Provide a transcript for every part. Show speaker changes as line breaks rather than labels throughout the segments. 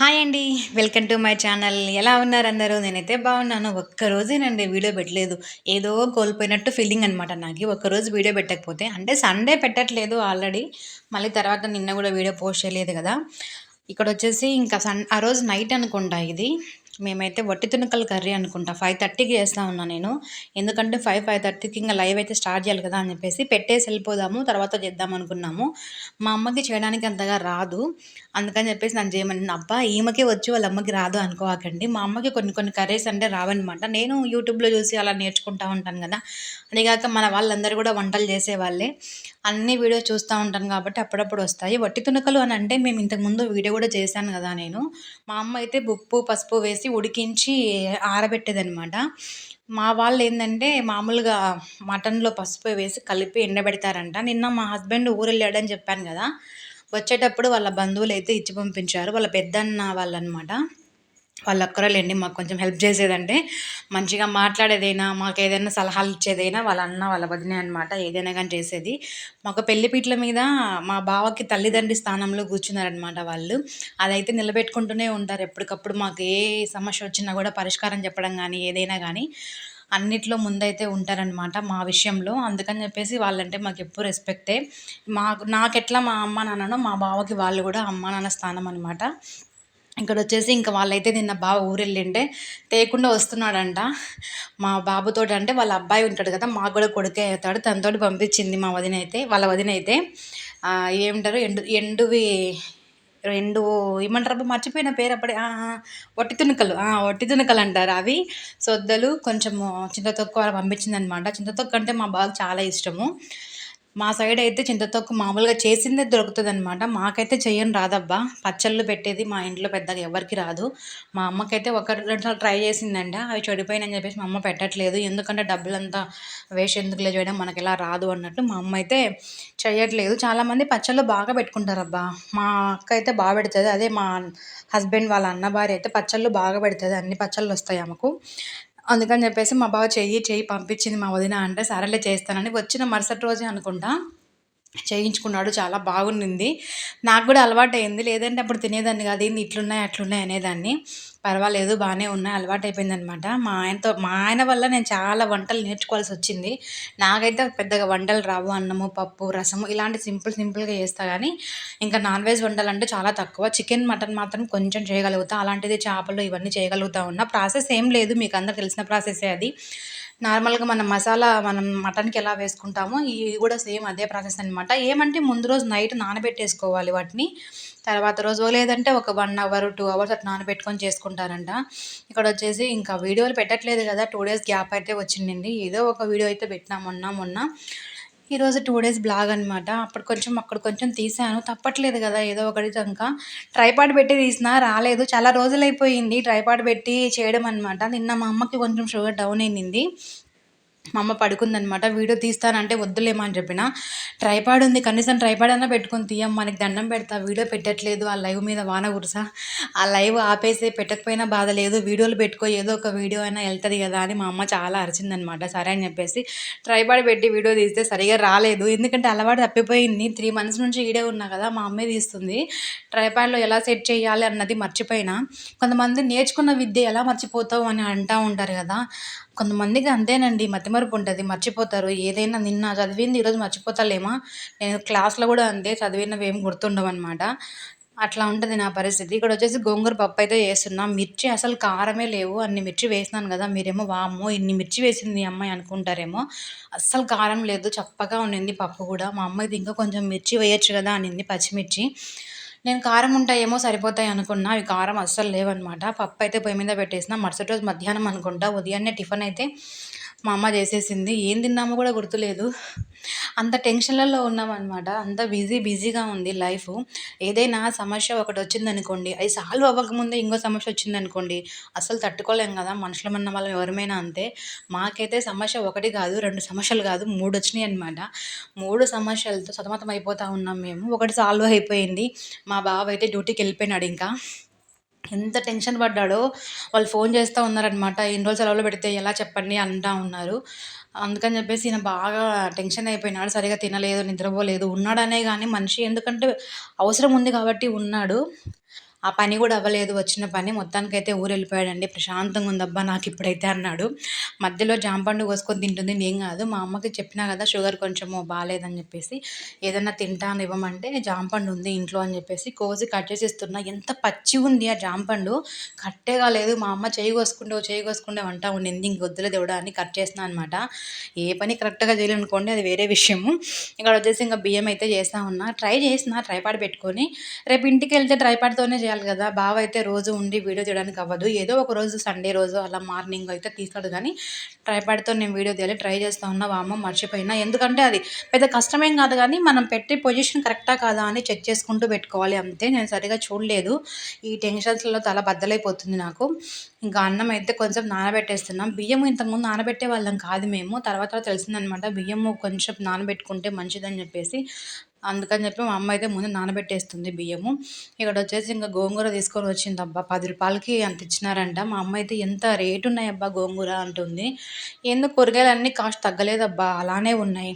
Hi అండి. Welcome to my channel. ఎలా ఉన్నారు అందరూ? నేనైతే బాగున్నాను. ఒక్కరోజేనండి వీడియో పెట్టలేదు. ఏదో కోల్పోయినట్టు ఫీలింగ్ అనమాట నాకు. ఒక్కరోజు వీడియో పెట్టకపోతే అంటే సండే పెట్టట్లేదు ఆల్రెడీ. మళ్ళీ తర్వాత నిన్న కూడా వీడియో పోస్ట్ చేయలేదు కదా. ఇక్కడ వచ్చేసి ఇంకా సన్ ఆ రోజు నైట్ అనుకుంటా ఇది. మేమైతే వట్టి తునకల కర్రీ అనుకుంటా. ఫైవ్ థర్టీకి చేస్తా ఉన్నా నేను. ఎందుకంటే ఫైవ్ ఫైవ్ థర్టీకి ఇంకా లైవ్ అయితే స్టార్ట్ చేయాలి కదా అని చెప్పేసి పెట్టేసి వెళ్ళిపోదాము తర్వాత చేద్దాం అనుకున్నాము. మా అమ్మకి చేయడానికి అంతగా రాదు. అందుకని చెప్పేసి నన్ను చేయమని అబ్బా ఈమెకి వచ్చి వాళ్ళ అమ్మకి రాదు అనుకోకండి. మా అమ్మకి కొన్ని కొన్ని కర్రీస్ అంటే రావన్నమాట. నేను యూట్యూబ్లో చూసి అలా నేర్చుకుంటా ఉంటాను కదా. అదిగాక మన వాళ్ళందరూ కూడా వంటలు చేసేవాళ్ళే. అన్ని వీడియోస్ చూస్తూ ఉంటాను కాబట్టి అప్పుడప్పుడు వస్తాయి. వట్టి తునకలు అని అంటే మేము ఇంతకుముందు వీడియో కూడా చేశాను కదా నేను. మా అమ్మ అయితే ఉప్పు పసుపు వేసి ఉడికించి ఆరబెట్టేదనమాట మా వాళ్ళు ఏంటంటే మామూలుగా మటన్లో పసుపు వేసి కలిపి ఎండబెడతారంట. నిన్న మా హస్బెండ్ ఊరు వెళ్ళాడని చెప్పాను కదా. వచ్చేటప్పుడు వాళ్ళ బంధువులు అయితే ఇచ్చి పంపించారు. వాళ్ళ పెద్దన్న వాళ్ళనమాట వాళ్ళు ఒక్కరేలేండి మాకు కొంచెం హెల్ప్ చేసేదంటే మంచిగా మాట్లాడేదైనా మాకు ఏదైనా సలహాలు ఇచ్చేదైనా వాళ్ళ అన్న వాళ్ళ వదిన అనమాట ఏదైనా కానీ చేసేది. మాకు పెళ్ళిపీట్ల మీద మా బావకి తల్లిదండ్రి స్థానంలో కూర్చున్నారనమాట వాళ్ళు. అదైతే నిలబెట్టుకుంటూనే ఉంటారు. ఎప్పటికప్పుడు మాకు ఏ సమస్య వచ్చినా కూడా పరిష్కారం చెప్పడం కానీ ఏదైనా కానీ అన్నిట్లో ముందైతే ఉంటారనమాట మా విషయంలో. అందుకని చెప్పేసి వాళ్ళంటే మాకు ఎప్పుడు రెస్పెక్టే. మాకు నాకెట్లా మా అమ్మ నాన్ననో మా బావకి వాళ్ళు కూడా అమ్మ నాన్న స్థానం అనమాట ఇక్కడ వచ్చేసి ఇంకా వాళ్ళైతే నిన్న బావ ఊరెళ్ళిండే. తేకుండా వస్తున్నాడంట. మా బాబుతో అంటే వాళ్ళ అబ్బాయి ఉంటాడు కదా మాకు కూడా కొడుకే అవుతాడు. తనతో పంపించింది మా వదిన అయితే వాళ్ళ వదిన అయితే ఏమంటారు? ఎండు ఎండువి రెండు ఏమంటారు మర్చిపోయిన పేరు అప్పుడే. వట్టి తునుకలు. వట్టి తునుకలు అంటారు అవి. సొద్దలు కొంచెము చింతతొక్కు అలా పంపించిందనమాట. చింతతొక్కు అంటే మా బాబు చాలా ఇష్టము. మా సైడ్ అయితే చింతతొక్కు మామూలుగా చేసిందే దొరుకుతుంది అనమాట మాకైతే చేయను రాదబ్బా. పచ్చళ్ళు పెట్టేది మా ఇంట్లో పెద్దగా ఎవరికి రాదు. మా అమ్మకైతే ఒక రెండు ట్రై చేసిందంట. అవి చెడిపోయినని చెప్పేసి మా అమ్మ పెట్టట్లేదు. ఎందుకంటే డబ్బులంతా వేస్ట్ ఎందుకులే చేయడం మనకి ఇలా రాదు అన్నట్టు మా అమ్మ అయితే చేయట్లేదు చాలామంది పచ్చళ్ళు బాగా పెట్టుకుంటారబ్బా. మా అక్క అయితే బాగా పెడుతుంది. అదే మా హస్బెండ్ వాళ్ళ అన్న భార్య అయితే పచ్చళ్ళు బాగా పెడుతుంది. అన్ని పచ్చళ్ళు వస్తాయి ఆమెకు. అందుకని చెప్పేసి మా బావ చెయ్యి చెయ్యి పంపించింది మా వదిన అంటే సరేలే చేస్తానని వచ్చిన మరుసటి రోజే అనుకుంటా. చేయించుకున్నాడు చాలా బాగుండింది. నాకు కూడా అలవాటు అయింది లేదంటే అప్పుడు తినేదాన్ని కాదు ఏంది ఇట్లున్నాయి అట్లున్నాయి అనేదాన్ని. పర్వాలేదు బాగానే ఉన్నాయి అలవాటు అయిపోయిందనమాట మా ఆయనతో మా ఆయన వల్ల నేను చాలా వంటలు నేర్చుకోవాల్సి వచ్చింది నాకైతే పెద్దగా వంటలు రావు అన్నము పప్పు రసము ఇలాంటి సింపుల్ సింపుల్గా చేస్తా. కానీ ఇంకా నాన్ వెజ్ వంటలు అంటే చాలా తక్కువ. చికెన్ మటన్ మాత్రం కొంచెం చేయగలుగుతా. అలాంటిది చేపలు ఇవన్నీ చేయగలుగుతా ఉన్నా. ప్రాసెస్ ఏం లేదు మీకు అందరు తెలిసిన ప్రాసెసే అది. నార్మల్గా మనం మసాలా మనం మటన్కి ఎలా వేసుకుంటామో ఇవి కూడా సేమ్ అదే ప్రాసెస్ అనమాట ఏమంటే ముందు రోజు నైట్ నానబెట్టేసుకోవాలి వాటిని. తర్వాత రోజు లేదంటే ఒక వన్ అవర్ టూ అవర్స్ అట్లా నానబెట్టుకొని చేసుకుంటారంట. ఇక్కడ వచ్చేసి ఇంకా వీడియోలు పెట్టట్లేదు కదా టూ డేస్ గ్యాప్ అయితే వచ్చింది ఏదో ఒక వీడియో అయితే పెట్టినా మొన్న మొన్న. ఈరోజు టూ డేస్ బ్లాగ్ అనమాట అప్పుడు కొంచెం అక్కడ కొంచెం తీసాను. తప్పట్లేదు కదా ఏదో ఒకటి ఇంకా ట్రైపాడ్ పెట్టి తీసినా రాలేదు. చాలా రోజులైపోయింది. ట్రైపాడ్ పెట్టి చేయడం అనమాట నిన్న మా అమ్మకి కొంచెం షుగర్ డౌన్ అయింది మా అమ్మ పడుకుందనమాట వీడియో తీస్తానంటే వద్దులేమా అని చెప్పిన. ట్రైపాడ్ ఉంది కనీసం ట్రైపాడ్ అన్నా పెట్టుకొని తీయం మనకి దండం పెడతా. వీడియో పెట్టట్లేదు ఆ లైవ్ మీద వాన కురుసా. ఆ లైవ్ ఆపేసి పెట్టకపోయినా బాధ లేదు. వీడియోలు పెట్టుకో ఏదో ఒక వీడియో అయినా వెళ్తుంది కదా అని మా అమ్మ చాలా అరిచిందనమాట సరే అని చెప్పేసి ట్రైపాడ్ పెట్టి వీడియో తీస్తే సరిగా రాలేదు. ఎందుకంటే అలవాటు తప్పిపోయింది. త్రీ మంత్స్ నుంచి ఈడే ఉన్నా కదా మా అమ్మే తీస్తుంది. ట్రైపాడ్లో ఎలా సెట్ చేయాలి అన్నది మర్చిపోయినా. కొంతమంది నేర్చుకున్న విద్య ఎలా మర్చిపోతావు అని అంటూ ఉంటారు కదా. కొంతమందికి అంతేనండి. మతిమరుపు ఉంటుంది మర్చిపోతారు. ఏదైనా నిన్న చదివింది ఈరోజు మర్చిపోతాలేమా? నేను క్లాస్లో కూడా అంతే చదివినవి ఏం గుర్తుండవన్నమాట. అట్లా ఉంటుంది నా పరిస్థితి. ఇక్కడ వచ్చేసి గోంగూర పప్పు అయితే వేస్తున్నా మిర్చి అసలు కారమే లేవు. అన్ని మిర్చి వేసినాను కదా మీరేమో వామ్మో ఇన్ని మిర్చి వేసింది అమ్మాయి అనుకుంటారేమో. అస్సలు కారం లేదు చప్పగా ఉండింది పప్పు కూడా. మా అమ్మకి ఇంకా కొంచెం మిర్చి వేయచ్చు కదా అనింది పచ్చిమిర్చి. నేను కారం ఉంటాయేమో సరిపోతాయి అనుకున్నా. అవి కారం అస్సలు లేవన్నమాట. పప్పు అయితే పొయ్యి మీద పెట్టేసిన. మరుసటి రోజు మధ్యాహ్నం అనుకుంటా. ఉదయాన్నే టిఫిన్ అయితే మా అమ్మ చేసేసింది. ఏం తిన్నామో కూడా గుర్తులేదు. అంత టెన్షన్లలో ఉన్నామన్నమాట. అంత బిజీ బిజీగా ఉంది లైఫ్. ఏదైనా సమస్య ఒకటి వచ్చిందనుకోండి అది సాల్వ్ అవ్వకముందే ఇంకో సమస్య వచ్చిందనుకోండి అసలు తట్టుకోలేం కదా. మనుషులమన్న వాళ్ళం ఎవరమైనా అంతే. మాకైతే సమస్య ఒకటి కాదు రెండు సమస్యలు కాదు మూడు వచ్చినాయి అనమాట మూడు సమస్యలతో సతమతం అయిపోతూ ఉన్నాం మేము. ఒకటి సాల్వ్ అయిపోయింది. మా బావ అయితే డ్యూటీకి వెళ్ళిపోయినాడు ఇంకా. ఎంత టెన్షన్ పడ్డాడో వాళ్ళు ఫోన్ చేస్తూ ఉన్నారనమాట ఇన్ని రోజులు సెలవులు పెడితే ఎలా చెప్పండి? అంటా ఉన్నారు. అందుకని చెప్పేసి ఈయన బాగా టెన్షన్ అయిపోయినాడు. సరిగా తినలేదు నిద్రపోలేదు. ఉన్నాడనే కానీ మనిషి ఎందుకంటే అవసరం ఉంది కాబట్టి ఉన్నాడు. ఆ పని కూడా అవ్వలేదు. వచ్చిన పని మొత్తానికైతే ఊరు వెళ్ళిపోయాడండి ప్రశాంతంగా ఉందబ్బా నాకు ఇప్పుడైతే అన్నాడు. మధ్యలో జాంపండు కోసుకొని తింటుంది. నేను కాదు మా అమ్మకి చెప్పినా కదా షుగర్ కొంచెము బాగాలేదని చెప్పేసి ఏదన్నా తింటాను ఇవ్వమంటే జాంపండు ఉంది ఇంట్లో అని చెప్పేసి కోసి కట్ చేసి ఇస్తున్నా. ఎంత పచ్చి ఉంది ఆ జాంపండు కట్టే కాలేదు. మా అమ్మ చేయి కోసుకుంటే చేయి కోసుకుంటే వంట ఉండింది ఇంక వద్దులే దేవుడా అని కట్ చేసిన అనమాట ఏ పని కరెక్ట్గా చేయాలనుకోండి అది వేరే విషయము ఇక్కడ వచ్చేసి ఇంకా బియ్యం అయితే చేస్తా ఉన్నా. ట్రై చేసిన ట్రైపాడ్ పెట్టుకొని రేపు ఇంటికి వెళ్తే ట్రైపాడ్తోనే చేయాలి కదా బావ అయితే రోజు ఉండి వీడియో తీయడానికి అవ్వదు. ఏదో ఒక రోజు సండే రోజు అలా మార్నింగ్ అయితే తీస్తాడు కానీ ట్రైపాడ్తో నేను వీడియో తీయాలి ట్రై చేస్తా ఉన్నా అమ్మ మర్చిపోయినా. ఎందుకంటే అది పెద్ద కష్టమేం కాదు కానీ మనం పెట్టే పొజిషన్ కరెక్టా కాదా అని చెక్ చేసుకుంటూ పెట్టుకోవాలి అంతే. నేను సరిగా చూడలేదు. ఈ టెన్షన్స్లో తల బద్దలైపోతుంది నాకు. ఇంకా అన్నం అయితే కొంచెం నానబెట్టేస్తున్నాం. బియ్యం ఇంతకుముందు నానబెట్టే వాళ్ళం కాదు మేము. తర్వాత తెలిసిందనమాట బియ్యము కొంచెం నానబెట్టుకుంటే మంచిదని చెప్పేసి అందుకని చెప్పి మా అమ్మ అయితే ముందు నానబెట్టేస్తుంది బియ్యము. ఇక్కడ వచ్చేసి ఇంకా గోంగూర తీసుకొని వచ్చింది అబ్బా పది రూపాయలకి అంత ఇచ్చినారంట. మా అమ్మ అయితే ఎంత రేటు ఉన్నాయి అబ్బా గోంగూర అంటుంది. ఎందుకు కూరగాయలు అన్నీ కాస్ట్ తగ్గలేదబ్బా అలానే ఉన్నాయి.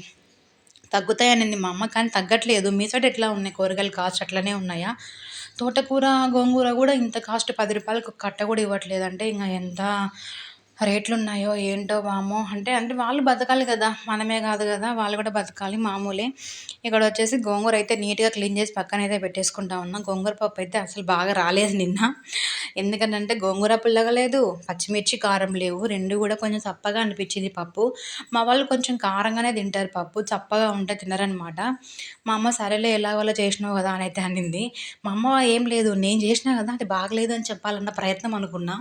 తగ్గుతాయనింది మా అమ్మ కానీ తగ్గట్లేదు. మీ సైడ్ ఎట్లా ఉన్నాయి కూరగాయలు కాస్ట్ అట్లనే ఉన్నాయా? తోటకూర గోంగూర కూడా ఇంత కాస్ట్ పది రూపాయలకు కట్ట కూడా ఇవ్వట్లేదంటే ఇంకా ఎంత రేట్లు ఉన్నాయో ఏంటో వామో అంటే అంటే వాళ్ళు బతకాలి కదా. మనమే కాదు కదా. వాళ్ళు కూడా బతకాలి మామూలే. ఇక్కడ వచ్చేసి గోంగూర అయితే నీట్గా క్లీన్ చేసి పక్కన అయితే పెట్టేసుకుంటా ఉన్నా. గోంగూర పప్పు అయితే అసలు బాగా రాలేదు నిన్న. ఎందుకంటే గోంగూర పుల్లగా లేదు పచ్చిమిర్చి కారం లేవు. రెండు కూడా కొంచెం చప్పగా అనిపించింది పప్పు. మా వాళ్ళు కొంచెం కారంగానే తింటారు పప్పు. చప్పగా ఉంటే తినరనమాట. మా అమ్మ సరేలే ఎలాగోలా చేసినావు కదా అని అయితే అనింది. మా అమ్మ ఏం లేదు నేను చేసినా కదా అది బాగలేదు అని చెప్పాలన్న ప్రయత్నం అనుకున్నా.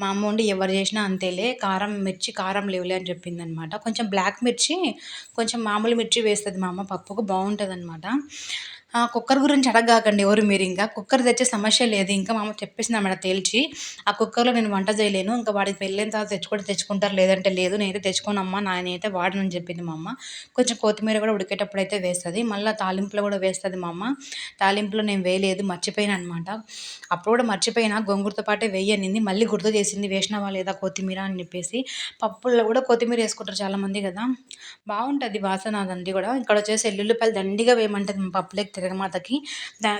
మా అమ్మ ఉండి ఎవరు చేసినా అంతేలే కారం మిర్చి కారం లేవులే అని చెప్పింది అనమాట కొంచెం బ్లాక్ మిర్చి కొంచెం మామూలు మిర్చి వేస్తుంది మా అమ్మ. పప్పుకు బాగుంటుంది అనమాట కుక్కర్ గురించి అడగకండి ఎవరు మీరు ఇంకా? కుక్కర్ తెచ్చే సమస్య లేదు. ఇంకా మామ చెప్పేసింది ఆమె తేల్చి ఆ కుక్కర్లో నేను వంట చేయలేను ఇంకా వాడికి వెళ్ళిన తర్వాత తెచ్చుకుంటే తెచ్చుకుంటారు లేదంటే లేదు నేనైతే తెచ్చుకోనమ్మా నేనైతే వాడనని చెప్పింది మా అమ్మ కొంచెం కొత్తిమీర కూడా ఉడికేటప్పుడు అయితే వేస్తుంది మళ్ళీ తాలింపులో కూడా వేస్తుంది మా అమ్మ తాలింపులో నేను వేయలేదు మర్చిపోయాను అనమాట అప్పుడు కూడా మర్చిపోయినా గొంగురతో పాటే వేయనింది మళ్ళీ గుర్తు చేసింది వేసినవా లేదా కొత్తిమీర అని చెప్పేసి. పప్పుల్లో కూడా కొత్తిమీర వేసుకుంటారు చాలామంది కదా. బాగుంటుంది వాసన అదండి కూడా. ఇక్కడ వచ్చేసి ఎల్లుల్లిపాయలు దండిగా వేయమంటుంది మా పప్పులోకి జగన్మాతకి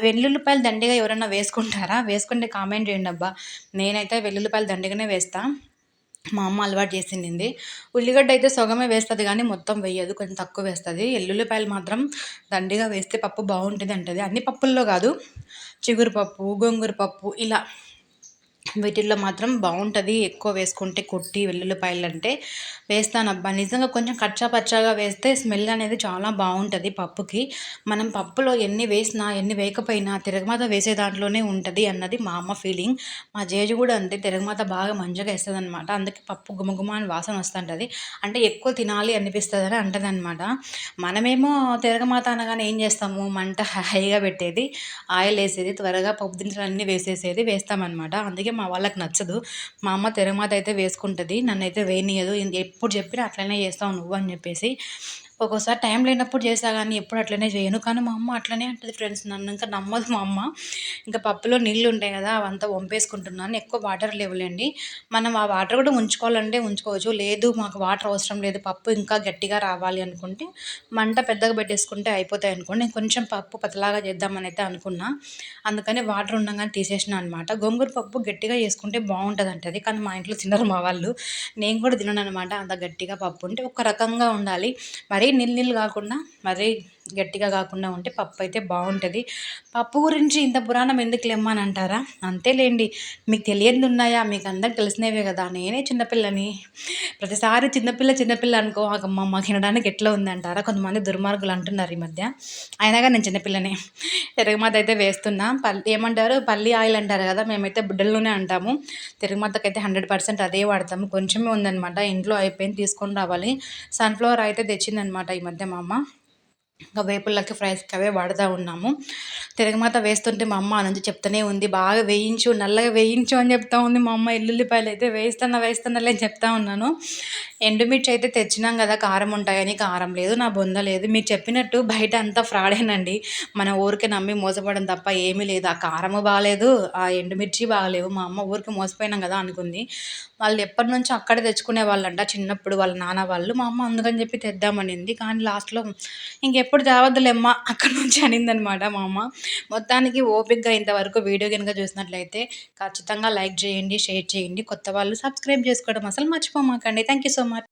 వెల్లుల్లిపాయలు దండిగా ఎవరైనా వేసుకుంటారా? వేసుకుంటే కామెంట్ చేయండి అబ్బా. నేనైతే వెల్లుల్లిపాయలు దండిగానే వేస్తాను మా అమ్మ అలవాటు చేసింది ఉల్లిగడ్డ అయితే సగమే వేస్తుంది కానీ మొత్తం వేయదు కొంచెం తక్కువ వేస్తుంది. ఎల్లుల్లిపాయలు మాత్రం దండిగా వేస్తే పప్పు బాగుంటుంది అంటది. అన్ని పప్పుల్లో కాదు. చిగురు పప్పు గోంగూర పప్పు ఇలా వీటిల్లో మాత్రం బాగుంటుంది. ఎక్కువ వేసుకుంటే కొట్టి వెల్లుల్లిపాయలు అంటే వేస్తానబ్బా. నిజంగా కొంచెం కచ్చా పచ్చాగా వేస్తే స్మెల్ అనేది చాలా బాగుంటుంది పప్పుకి. మనం పప్పులో ఎన్ని వేసినా ఎన్ని వేయకపోయినా తిరగమాత వేసే దాంట్లోనే ఉంటుంది అన్నది మా అమ్మ ఫీలింగ్. మా జేజు కూడా అంతే తిరగమాత బాగా మంచిగా వేస్తుంది అనమాట అందుకే పప్పు గుమగుమ అని వాసన వస్తుంటుంది. అంటే ఎక్కువ తినాలి అనిపిస్తుంది అని అంటది అనమాట మనమేమో తిరగమాత అనగానే ఏం చేస్తాము? మంట హైగా పెట్టేది ఆయిల్ వేసేది త్వరగా పప్పు దినుసులు అన్నీ వేసేసేది వేస్తామన్నమాట. అందుకే మా వాళ్ళకి నచ్చదు. మా అమ్మ తెరమాత అయితే వేసుకుంటుంది. నన్ను అయితే వేయనీయదు ఎప్పుడు చెప్పినా అట్లనే చేస్తావు నువ్వు అని చెప్పేసి ఒక్కోసారి టైం లేనప్పుడు చేసా కానీ ఎప్పుడు అట్లనే చేయను. కానీ మా అమ్మ అట్లనే అంటుంది ఫ్రెండ్స్ నన్ను. ఇంకా నమ్మదు మా అమ్మ. ఇంకా పప్పులో నీళ్ళు ఉంటాయి కదా అవంతా వంపేసుకుంటున్నాను ఎక్కువ వాటర్ లేవులేండి. మనం ఆ వాటర్ కూడా ఉంచుకోవాలంటే ఉంచుకోవచ్చు. లేదు మాకు వాటర్ అవసరం లేదు. పప్పు ఇంకా గట్టిగా రావాలి అనుకుంటే మంట పెద్దగా పెట్టేసుకుంటే అయిపోతాయి అనుకోండి. నేను కొంచెం పప్పు పతలాగా చేద్దామని అయితే అనుకున్నా. అందుకని వాటర్ ఉండగానే తీసేసిన అనమాట గోంగూర పప్పు గట్టిగా చేసుకుంటే బాగుంటుంది అంటది కానీ మా ఇంట్లో తినరు మా వాళ్ళు. నేను కూడా తినను అనమాట అంత గట్టిగా పప్పు ఉంటే ఒక రకంగా ఉండాలి. మరీ నీళ్ళు నీళ్ళు కాకుండా మరీ గట్టిగా కాకుండా ఉంటే పప్పు అయితే బాగుంటుంది. పప్పు గురించి ఇంత పురాణం ఎందుకు లేమ్మని అంటారా? అంతేలేండి. మీకు తెలియదు ఉన్నాయా? మీకు అందరికి తెలిసినవే కదా. నేనే చిన్నపిల్లని. ప్రతిసారి చిన్నపిల్ల చిన్నపిల్ల అనుకో అమ్మ మాకు వినడానికి ఎట్లా ఉందంటారా కొంతమంది దుర్మార్గులు అంటున్నారు ఈ మధ్య. అయినాగా నేను చిన్నపిల్లనే. తిరగమాత అయితే వేస్తున్నా. పల్లి ఏమంటారు? పల్లి ఆయిల్ అంటారు కదా మేమైతే బుడ్డల్లోనే అంటాము. తిరగమాతకి అయితే హండ్రెడ్ పర్సెంట్ అదే వాడతాము. కొంచెమే ఉందనమాట ఇంట్లో అయిపోయింది తీసుకొని రావాలి. సన్ఫ్లవర్ అయితే తెచ్చిందనమాట ఈ మధ్య మా అమ్మ. ఇంకా వేపుళ్ళకి ఫ్రైస్కి అవే వాడుతూ ఉన్నాము. తిరగమాత వేస్తుంటే మా అమ్మ నుంచి చెప్తూనే ఉంది బాగా వేయించు నల్లగా వేయించు అని చెప్తా ఉంది మా అమ్మ. ఎల్లుల్లిపాయలు అయితే వేస్తున్నా వేస్తున్నా అని చెప్తా ఉన్నాను. ఎండుమిర్చి అయితే తెచ్చినాం కదా కారం ఉంటాయని కారం లేదు నా బొంద లేదు. మీరు చెప్పినట్టు బయట అంతా ఫ్రాడేనండి మన ఊరికి నమ్మి మోసపడడం తప్ప ఏమీ లేదు. ఆ కారము బాగాలేదు ఆ ఎండుమిర్చి బాగాలేవు. మా అమ్మ ఊరికి మోసపోయినాం కదా అనుకుంది. వాళ్ళు ఎప్పటి నుంచో అక్కడే తెచ్చుకునే వాళ్ళంట. చిన్నప్పుడు వాళ్ళ నాన్న వాళ్ళు మా అమ్మ అందుకని చెప్పి తెద్దామనింది. కానీ లాస్ట్లో ఇంకే ఎప్పుడు చావద్దులేమ్మా అక్కడ నుంచి అనిందనమాట మా అమ్మ. మొత్తానికి ఓపిక్గా ఇంతవరకు వీడియో కనుక చూసినట్లయితే ఖచ్చితంగా లైక్ చేయండి షేర్ చేయండి. కొత్త వాళ్ళు సబ్స్క్రైబ్ చేసుకోవడం అసలు మర్చిపోమాకండి. Thank you so much.